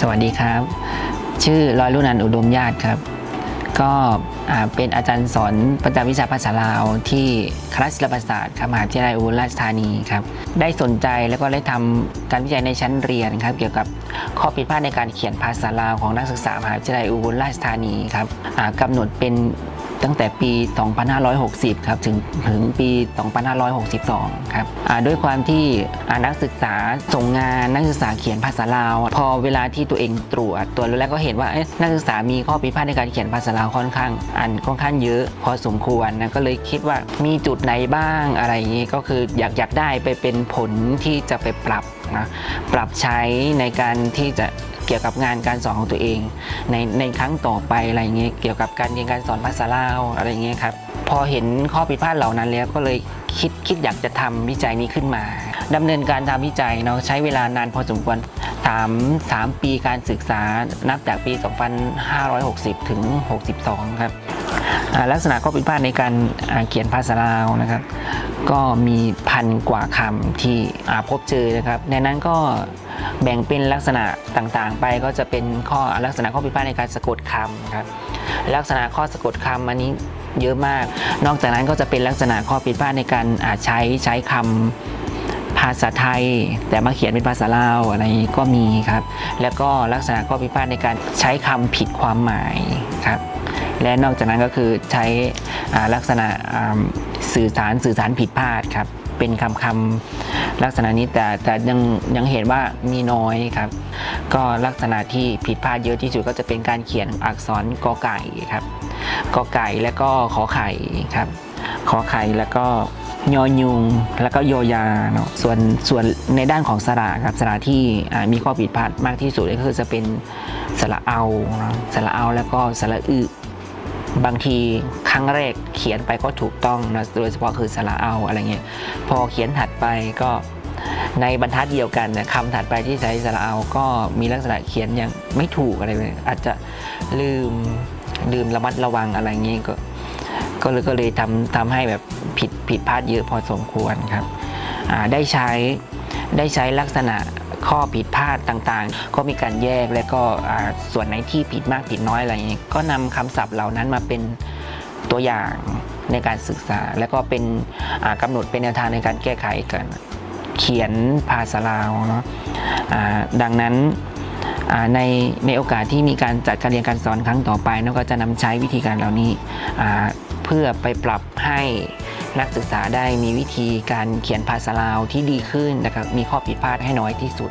สวัสดีครับ ชื่อลอยรุ่นันอุดมญาติครับ ก็เป็นอาจารย์สอนประจำวิชาภาษาลาวที่คณะศิลปศาสตร์ครับมหาวิทยาลัยอุบลราชธานีครับ ได้สนใจแล้วก็ได้ทำการวิจัยในชั้นเรียนครับ เกี่ยวกับข้อผิดพลาดในการเขียนภาษาลาวของนักศึกษามหาวิทยาลัยอุบลราชธานีครับกำกำหนดเป็น ตั้งแต่ปี 2560 ครับถึงถึงปี 2562 ครับด้วยความที่นักศึกษาส่งงานนักศึกษาเขียนภาษาลาว พอเวลาที่ตัวเองตรวจตรวจแล้วก็เห็นว่านักศึกษามีข้อผิดพลาดในการเขียนภาษาลาวค่อนข้างอ่านค่อนข้างเยอะ พอสมควรนะก็เลยคิดว่ามีจุดไหนบ้างอะไรอย่างนี้ก็คืออยากอยากได้ไปเป็นผลที่จะไปปรับนะปรับใช้ในการที่จะเกี่ยวกับงานการสอนของตัวเอง ในในครั้งต่อไปอะไรเงี้ยเกี่ยวกับการเรียนการสอนภาษาลาวอะไรเงี้ยครับพอเห็นข้อผิดพลาดเหล่านั้นแล้วก็เลยคิดคิดอยากจะทำวิจัยนี้ขึ้นมาดำเนินการทำวิจัยเนาะใช้เวลานานพอสมควรสามสามปีการศึกษานับจากปี 2560 ถึง 62 ครับ ลักษณะข้อผิดพลาดในการเขียนภาษาลาวนะครับ ก็มีพันกว่าคำที่พบเจอนะครับ ในนั้นก็แบ่งเป็นลักษณะต่างๆ ไปก็จะเป็นข้อลักษณะข้อผิดพลาดในการสะกดคำครับลักษณะข้อสะกดคำอันนี้เยอะมาก นอกจากนั้นก็จะเป็นลักษณะข้อผิดพลาดในการใช้ใช้คำภาษาไทย แต่มาเขียนเป็นภาษาลาวอะไรก็มีครับ แล้วก็ลักษณะข้อผิดพลาดในการใช้คำผิดความหมายครับ และนอกจากนั้นก็คือใช้ลักษณะสื่อสารสื่อสารผิดพลาดครับเป็นคำคำลักษณะนี้แต่แต่ยังยังเห็นว่ามีน้อยครับ ก็ลักษณะที่ผิดพลาดเยอะที่สุดก็จะเป็นการเขียนอักษรกอไก่ครับกอไก่แล้วก็ขอไข่ครับขอไข่แล้วก็ยอยุงแล้วก็โยยาเนาะส่วนส่วนในด้านของสระครับสระที่มีข้อผิดพลาดมากที่สุดก็คือจะเป็นสระเอาเนาะสระเอาแล้วก็สระอึ บางทีครั้งแรกเขียนไปก็ถูกต้องนะโดยเฉพาะคือสระเอาอะไรเงี้ยพอเขียนถัดไปก็ในบรรทัดเดียวกันนะคำถัดไปที่ใช้สระเอาก็มีลักษณะเขียนอย่างไม่ถูกอะไรเลยอาจจะลืมลืมระมัดระวังอะไรเงี้ยก็ก็เลยก็เลยทำทำให้แบบผิดผิดพลาดเยอะพอสมควรครับได้ใช้ได้ใช้ลักษณะ ข้อผิดพลาดต่างๆ ก็มีการแยกและก็ส่วนไหนที่ผิดมากผิดน้อยอะไรอย่างนี้ก็นำคำศัพท์เหล่านั้นมาเป็นตัวอย่างในการศึกษา และก็เป็นกำกำหนดเป็นแนวทางในการแก้ไขกัน เขียนภาษาลาวเนาะดังนั้น ในในโอกาสที่มีการจัดการเรียนการสอนครั้งต่อไปเนาก็จะนำใช้วิธีการเหล่านี้เพื่อไปปรับให้นักศึกษาได้มีวิธีการเขียนภาษาลาวที่ดีขึ้นนะครับมีข้อผิดพลาดให้น้อยที่สุด